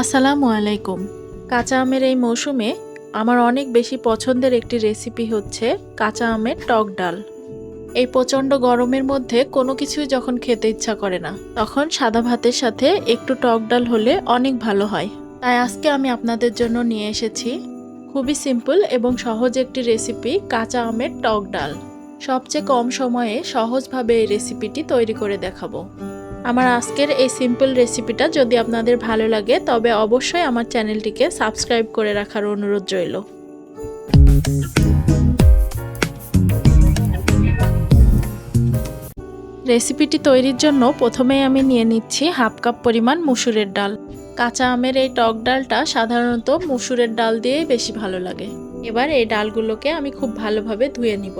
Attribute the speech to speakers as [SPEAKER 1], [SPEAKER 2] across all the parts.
[SPEAKER 1] আসসালামু আলাইকুম। কাঁচা আমের এই মৌসুমে আমার অনেক বেশি পছন্দের একটি রেসিপি হচ্ছে কাঁচা আমের টক ডাল। এই প্রচণ্ড গরমের মধ্যে কোনো কিছুই যখন খেতে ইচ্ছা করে না, তখন সাদা ভাতের সাথে একটু টক ডাল হলে অনেক ভালো হয়। তাই আজকে আমি আপনাদের জন্য নিয়ে এসেছি খুবই সিম্পল এবং সহজ একটি রেসিপি কাঁচা আমের টক ডাল। সবচেয়ে কম সময়ে সহজভাবে এই রেসিপিটি তৈরি করে দেখাবো। আমার আজকের এই সিম্পল রেসিপিটা যদি আপনাদের ভালো লাগে, তবে অবশ্যই আমার চ্যানেলটিকে সাবস্ক্রাইব করে রাখার অনুরোধ রইল। রেসিপিটি তৈরির জন্য প্রথমেই আমি নিয়ে নিচ্ছি হাফ কাপ পরিমাণ মুসুরের ডাল। কাঁচা আমের এই টক ডালটা সাধারণত মুসুরের ডাল দিয়েই বেশি ভালো লাগে। এবার এই ডালগুলোকে আমি খুব ভালোভাবে ধুয়ে নিব।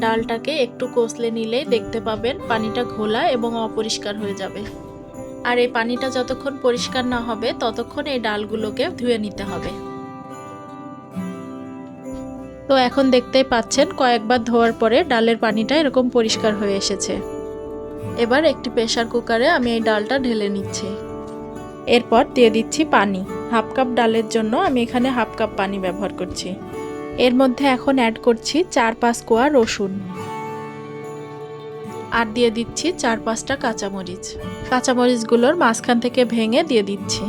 [SPEAKER 1] ডালটাকে একটু কষলে নিলেই দেখতে পাবেন পানিটা ঘোলা এবং অপরিষ্কার হয়ে যাবে। আর এই পানিটা যতক্ষণ পরিষ্কার না হবে, ততক্ষণ এই ডালগুলোকে ধুয়ে নিতে হবে। তো এখন দেখতেই পাচ্ছেন, কয়েকবার ধোয়ার পরে ডালের পানিটা এরকম পরিষ্কার হয়ে এসেছে। এবার একটি প্রেশার কুকারে আমি এই ডালটা ঢেলে নিচ্ছি। এরপর দিয়ে দিচ্ছি পানি। হাফ কাপ ডালের জন্য আমি এখানে হাফ কাপ পানি ব্যবহার করছি। এর মধ্যে এখন অ্যাড করছি চার পাঁচ কোয়া রসুন। আর দিয়ে দিচ্ছি চার পাঁচটা কাঁচামরিচ। কাঁচামরিচগুলোর মাঝখান থেকে ভেঙে দিয়ে দিচ্ছি।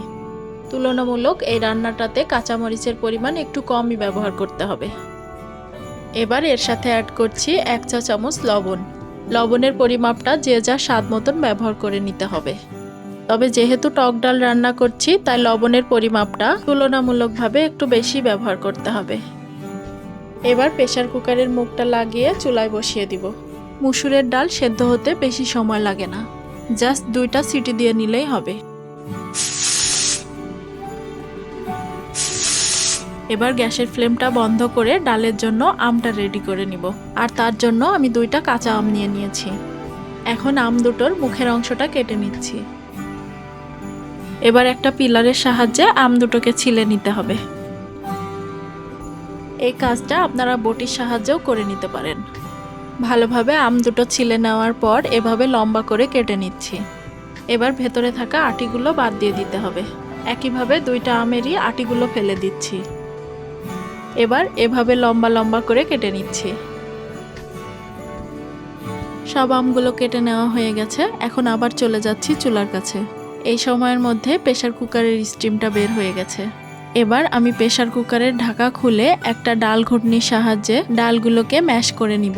[SPEAKER 1] তুলনামূলক এই রান্নাটাতে কাঁচামরিচের পরিমাণ একটু কমই ব্যবহার করতে হবে। এবার এর সাথে অ্যাড করছি এক চা চামচ লবণ। লবণের পরিমাপটা যে যা স্বাদ মতন ব্যবহার করে নিতে হবে। তবে যেহেতু টক ডাল রান্না করছি, তাই লবণের পরিমাপটা তুলনামূলকভাবে একটু বেশি ব্যবহার করতে হবে। এবার প্রেশার কুকারের মুখটা লাগিয়ে চুলায় বসিয়ে দিব। মুসুরের ডাল সেদ্ধ হতে বেশি সময় লাগে না। জাস্ট দুইটা সিটি দিয়ে নিলেই হবে। এবার গ্যাসের ফ্লেমটা বন্ধ করে ডালের জন্য আমটা রেডি করে নিব। আর তার জন্য আমি দুইটা কাঁচা আম নিয়ে নিয়েছি। এখন আম দুটোর মুখের অংশটা কেটে নিচ্ছি। এবার একটা পিলারের সাহায্যে আম দুটোকে ছিলে নিতে হবে। এই কাজটা আপনারা বটির সাহায্যেও করে নিতে পারেন। ভালোভাবে আম দুটো ছিলে নেওয়ার পর এভাবে লম্বা করে কেটে নিচ্ছি। এবার ভেতরে থাকা আটিগুলো বাদ দিয়ে দিতে হবে। একইভাবে দুইটা আমেরই আটিগুলো ফেলে দিচ্ছি। এবার এভাবে লম্বা লম্বা করে কেটে নিচ্ছি। সব আমগুলো কেটে নেওয়া হয়ে গেছে, এখন আবার চলে যাচ্ছি চুলার কাছে। এই সময়ের মধ্যে প্রেশার কুকারের স্টিমটা বের হয়ে গেছে। এবার আমি প্রেশার কুকারের ঢাকা খুলে একটা ডাল ঘুটনির সাহায্যে ডালগুলোকে ম্যাশ করে নিব।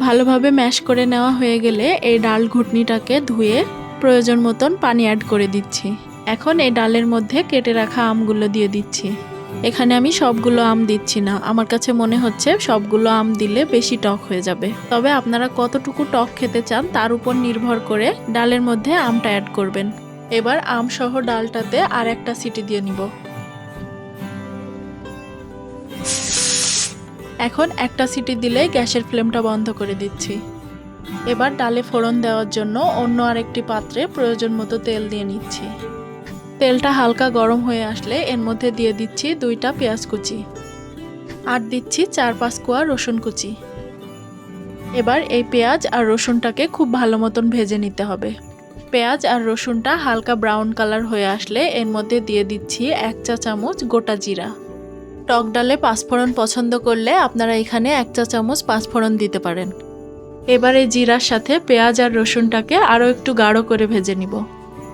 [SPEAKER 1] ভালোভাবে ম্যাশ করে নেওয়া হয়ে গেলে এই ডাল ঘুটনিটাকে ধুয়ে প্রয়োজন মতন পানি অ্যাড করে দিচ্ছি। এখন এই ডালের মধ্যে কেটে রাখা আমগুলো দিয়ে দিচ্ছি। এখানে আমি সবগুলো আম দিচ্ছি না, আমার কাছে মনে হচ্ছে সবগুলো আম দিলে বেশি টক হয়ে যাবে। তবে আপনারা কতটুকু টক খেতে চান তার উপর নির্ভর করে ডালের মধ্যে আমটা অ্যাড করবেন। এবার আম সহ ডালটাতে আর একটা সিটি দিয়ে নিব। এখন একটা সিটি দিলেই গ্যাসের ফ্লেমটা বন্ধ করে দিচ্ছি। এবার ডালে ফোড়ন দেওয়ার জন্য অন্য আরেকটি পাত্রে প্রয়োজন মতো তেল দিয়ে নিচ্ছি। তেলটা হালকা গরম হয়ে আসলে এর মধ্যে দিয়ে দিচ্ছি দুইটা পেঁয়াজ কুচি আর দিচ্ছি চার পাঁচ কোয়া রসুন কুচি। এবার এই পেঁয়াজ আর রসুনটাকে খুব ভালো মতন ভেজে নিতে হবে। পেঁয়াজ আর রসুনটা হালকা ব্রাউন কালার হয়ে আসলে এর মধ্যে দিয়ে দিচ্ছি এক চা চামচ গোটা জিরা। টক ডালে পাঁচফোড়ন পছন্দ করলে আপনারা এখানে এক চা চামচ পাঁচফোড়ন দিতে পারেন। এবার এই জিরার সাথে পেঁয়াজ আর রসুনটাকে আরও একটু গাঢ় করে ভেজে নিব।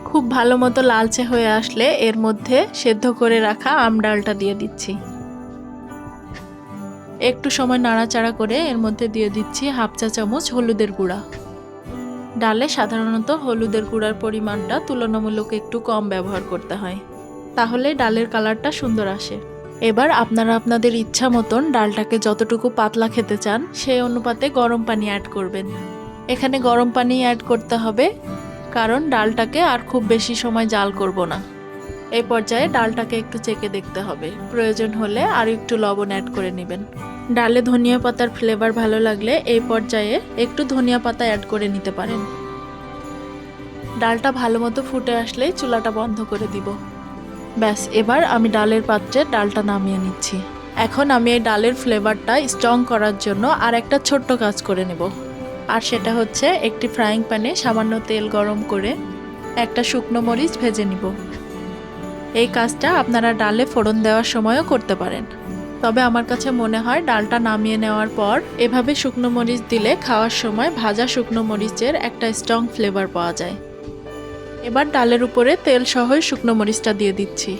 [SPEAKER 1] খুব ভালো মতো লালচে হয়ে আসলে এর মধ্যে সেদ্ধ করে রাখা আম ডালটা দিয়ে দিচ্ছি। একটু সময় নাড়াচাড়া করে এর মধ্যে দিয়ে দিচ্ছি হাফ চা চামচ হলুদের গুঁড়া। ডালে সাধারণত হলুদের গুঁড়ার পরিমাণটা তুলনামূলক একটু কম ব্যবহার করতে হয়। তাহলে ডালের কালারটা সুন্দর আসে। এবার আপনারা আপনাদের ইচ্ছা মতন ডালটাকে যতটুকু পাতলা খেতে চান সেই অনুপাতে গরম পানি অ্যাড করবেন। এখানে গরম পানি অ্যাড করতে হবে, কারণ ডালটাকে আর খুব বেশি সময় জাল করব না। এই পর্যায়ে ডালটাকে একটু চেকে দেখতে হবে। প্রয়োজন হলে আর একটু লবণ অ্যাড করে নেবেন। ডালে ধনিয়া পাতার ফ্লেভার ভালো লাগলে এই পর্যায়ে একটু ধনিয়া পাতা অ্যাড করে নিতে পারেন। ডালটা ভালো মতো ফুটে আসলেই চুলাটা বন্ধ করে দিব। ব্যাস, এবার আমি ডালের পাত্রে ডালটা নামিয়ে নিচ্ছি। এখন আমি এই ডালের ফ্লেভারটা স্ট্রং করার জন্য আর একটা ছোট্ট কাজ করে নেব। আর সেটা হচ্ছে একটি ফ্রাইং প্যানে সামান্য তেল গরম করে একটা শুকনো মরিচ ভেজে নিব। এই কাজটা আপনারা ডালে ফোড়ন দেওয়ার সময়ও করতে পারেন। তবে আমার কাছে মনে হয় ডালটা নামিয়ে নেওয়ার পর এভাবে শুকনো মরিচ দিলে খাওয়ার সময় ভাজা শুকনো মরিচের একটা স্ট্রং ফ্লেভার পাওয়া যায়। এবার ডালের উপরে তেল সহই শুকনো মরিচটা দিয়ে দিচ্ছি।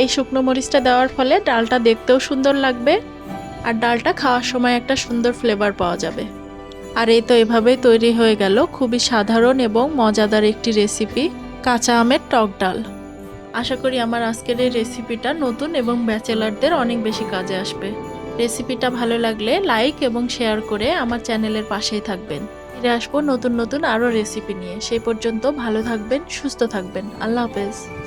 [SPEAKER 1] এই শুকনো মরিচটা দেওয়ার ফলে ডালটা দেখতেও সুন্দর লাগবে আর ডালটা খাওয়ার সময় একটা সুন্দর ফ্লেভার পাওয়া যাবে। আর এই তো এভাবেই তৈরি হয়ে গেল খুবই সাধারণ এবং মজাদার একটি রেসিপি। কাঁচা আমের টক ডাল। আশা করি আমার আজকের এই রেসিপিটা নতুন এবং ব্যাচেলারদের অনেক বেশি কাজে আসবে। রেসিপিটা ভালো লাগলে লাইক এবং শেয়ার করে আমার চ্যানেলের পাশেই থাকবেন। ফিরে আসব নতুন নতুন আরও রেসিপি নিয়ে। সেই পর্যন্ত ভালো থাকবেন, সুস্থ থাকবেন। আল্লাহ হাফেজ।